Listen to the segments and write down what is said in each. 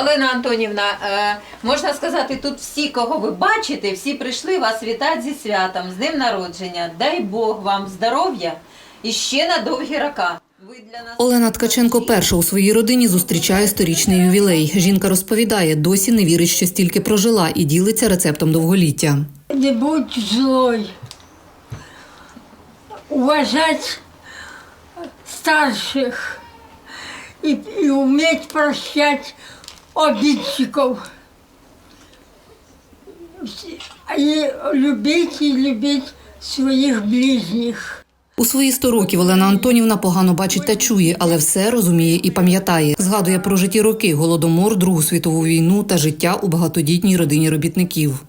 Олена Антонівна, е, можна сказати, тут всі, кого ви бачите, всі прийшли вас вітати зі святом, з днем народження. Дай Бог вам здоров'я і ще на довгі нас Олена Ткаченко перша у своїй родині зустрічає сторічний ювілей. Жінка розповідає, досі не вірить, що стільки прожила і ділиться рецептом довголіття. Не будь злой. Уважать старших и, и уметь прощать обидчиков. И любить и любить своих ближних. У свої 100 років Олена Антонівна погано бачить та чує, але все розуміє і пам'ятає. Згадує про житі роки, голодомор, Другу світову війну та життя у багатодітній родині робітників.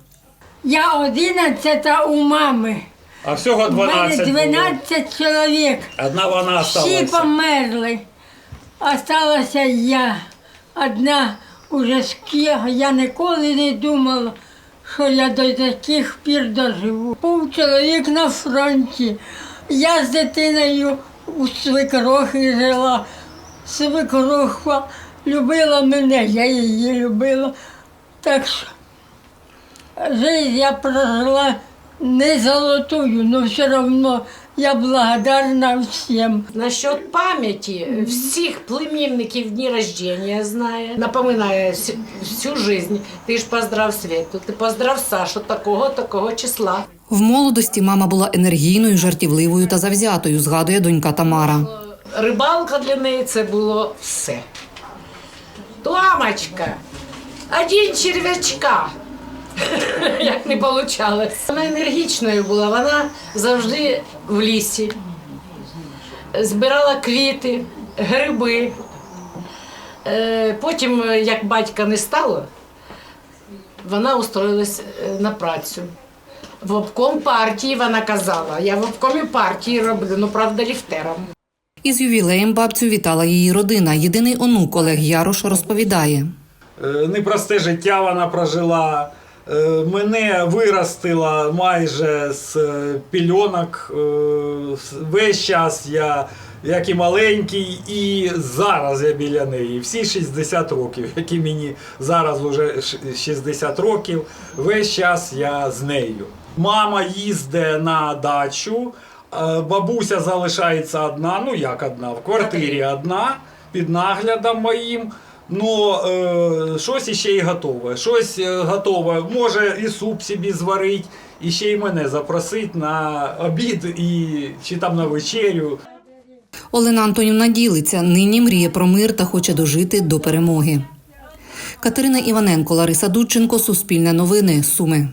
Я одинадцята у мами. А всього У мене 12 було. чоловік. Одна вона Всі осталася. померли. Осталася я. Одна уже з Я ніколи не думала, що я до таких пір доживу. Був чоловік на фронті. Я з дитиною у свекрохи жила. Свекроха любила мене, я її любила. Так що жизнь я прожила не золотую, но все равно я благодарна всем. Насчет памяти всіх племінників дні рождения знає. Напоминає всю- всю жизнь. Ти ж поздрав Свету, ти поздрав Сашу такого, такого числа. В молодості мама була енергійною, жартівливою та завзятою, згадує донька Тамара. Рибалка для неї це було все. Томочка, один черв'ячка. Як не вийшло. Вона енергічною була, вона завжди в лісі. Збирала квіти, гриби. Е, Потім, як батька не стало, вона устроїлась е, на працю. В обком партії вона казала. Я в обкомі партії роблю, ну правда, ліфтером. Із ювілеєм бабцю вітала її родина. Єдиний онук Олег Ярош розповідає. Е, Непросте життя вона прожила. Е, Мене виростила майже з е, пільонок. Е, Весь час я, як і маленький, і зараз я біля неї. Всі 60 років, які мені зараз вже 60 років, весь час я з нею. Мама їздить на дачу, бабуся залишається одна, ну як одна, в квартирі одна, під наглядом моїм. Ну, е, щось іще й готове. Щось е, готове. Може і суп собі зварить, і ще й мене запросить на обід і чи там на вечерю. Олена Антонівна ділиться. Нині мріє про мир та хоче дожити до перемоги. Катерина Іваненко, Лариса Дудченко, Суспільне новини, Суми.